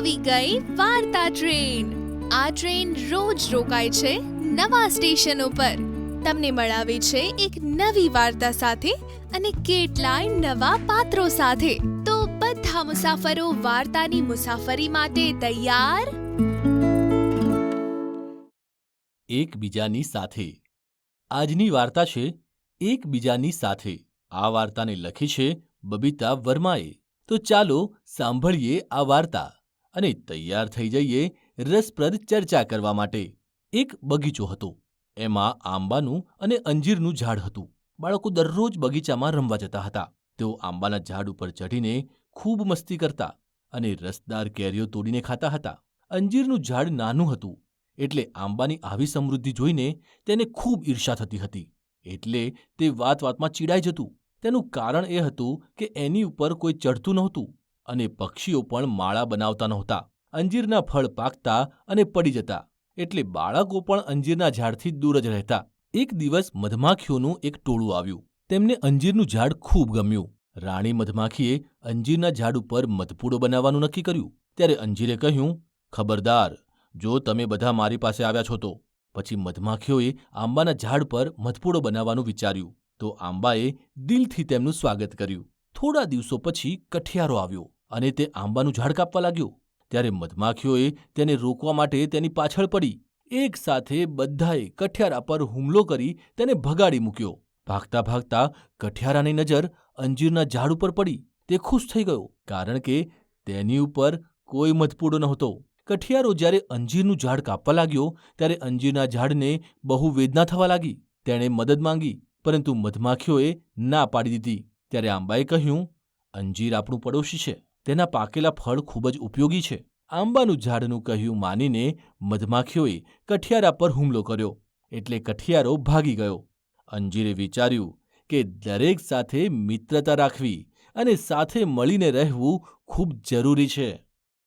વાર્તા ટ્રેન. આ ટ્રેન રોજ રોકાય છે નવા સ્ટેશન ઉપર. તમને મળાવે છે એક નવી વાર્તા સાથે અને કેટલાય નવા પાત્રો સાથે. તો બધા મુસાફરો વાર્તાની મુસાફરી માટે તૈયાર? એકબીજાની સાથે. આજની વાર્તા છે એકબીજાની સાથે. આ વાર્તાને લખી છે બબીતા વર્માએ. તો ચાલો સાંભળીએ આ વાર્તા. અને તૈયાર થઈ જઈએ રસપ્રદ ચર્ચા કરવા માટે. એક બગીચો હતો. એમાં આંબાનું અને અંજીરનું ઝાડ હતું. બાળકો દરરોજ બગીચામાં રમવા જતા હતા. તેઓ આંબાના ઝાડ ઉપર ચઢીને ખૂબ મસ્તી કરતા અને રસદાર કેરીઓ તોડીને ખાતા હતા. અંજીરનું ઝાડ નાનું હતું, એટલે આંબાની આવી સમૃદ્ધિ જોઈને તેને ખૂબ ઈર્ષા થતી હતી. એટલે તે વાત વાતમાં ચીડાઈ જતું. તેનું કારણ એ હતું કે એની ઉપર કોઈ ચઢતું નહોતું. અને પક્ષીઓ પણ માળા બનાવતા નહોતા. અંજીરના ફળ પાકતા અને પડી જતા. એટલે બાળકો પણ અંજીરના ઝાડથી દૂર જ રહેતા. એક દિવસ મધમાખીઓનું એક ટોળું આવ્યું. તેમને અંજીરનું ઝાડ ખૂબ ગમ્યું. રાણી મધમાખીએ અંજીરના ઝાડ ઉપર મધપૂડો બનાવવાનું નક્કી કર્યું. ત્યારે અંજીરે કહ્યું, ખબરદાર, જો તમે બધા મારી પાસે આવ્યા છો તો. પછી મધમાખીઓએ આંબાના ઝાડ પર મધપૂડો બનાવવાનું વિચાર્યું. તો આંબાએ દિલથી તેમનું સ્વાગત કર્યું. થોડા દિવસો પછી કઠિયારો આવ્યો. અને તે આંબાનું ઝાડ કાપવા લાગ્યો. ત્યારે મધમાખીઓએ તેને રોકવા માટે તેની પાછળ પડી. એક સાથે બધાએ કઠિયારા પર હુમલો કરી તેને ભગાડી મૂક્યો. ભાગતા ભાગતા કઠિયારાની નજર અંજીરના ઝાડ ઉપર પડી. તે ખુશ થઈ ગયો, કારણ કે તેની ઉપર કોઈ મધપૂડો નહોતો. કઠિયારો જ્યારે અંજીરનું ઝાડ કાપવા લાગ્યો, ત્યારે અંજીરના ઝાડને બહુ વેદના થવા લાગી. તેણે મદદ માંગી, પરંતુ મધમાખીઓએ ના પાડી દીધી. ત્યારે આંબાએ કહ્યું, અંજીર આપણું પડોશી છે. તેના પાકેલા ફળ ખૂબ જ ઉપયોગી છે. આંબાનું ઝાડનું કહ્યું માનીને મધમાખીઓએ કઠિયારા પર હુમલો કર્યો એટલે કઠિયારો ભાગી ગયો. અંજીરે વિચાર્યું કે દરેક સાથે મિત્રતા રાખવી અને સાથે મળીને રહેવું ખૂબ જરૂરી છે.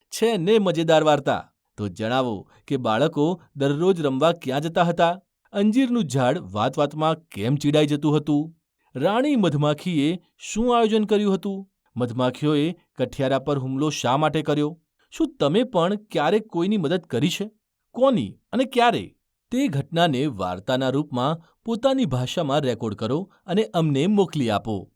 છે ને મજેદાર વાર્તા? તો જણાવો કે બાળકો દરરોજ રમવા ક્યાં જતા હતા? અંજીરનું ઝાડ વાત વાતમાં કેમ ચીડાઈ જતું હતું? રાણી મધમાખીએ શું આયોજન કર્યું હતું? મધમાખીઓએ કઠિયારા પર હુમલો શા માટે કર્યો? શું તમે પણ ક્યારેક કોઈની મદદ કરી છે? કોની અને ક્યારે? તે ઘટનાને વાર્તાના રૂપમાં પોતાની ભાષામાં રેકોર્ડ કરો અને અમને મોકલી આપો.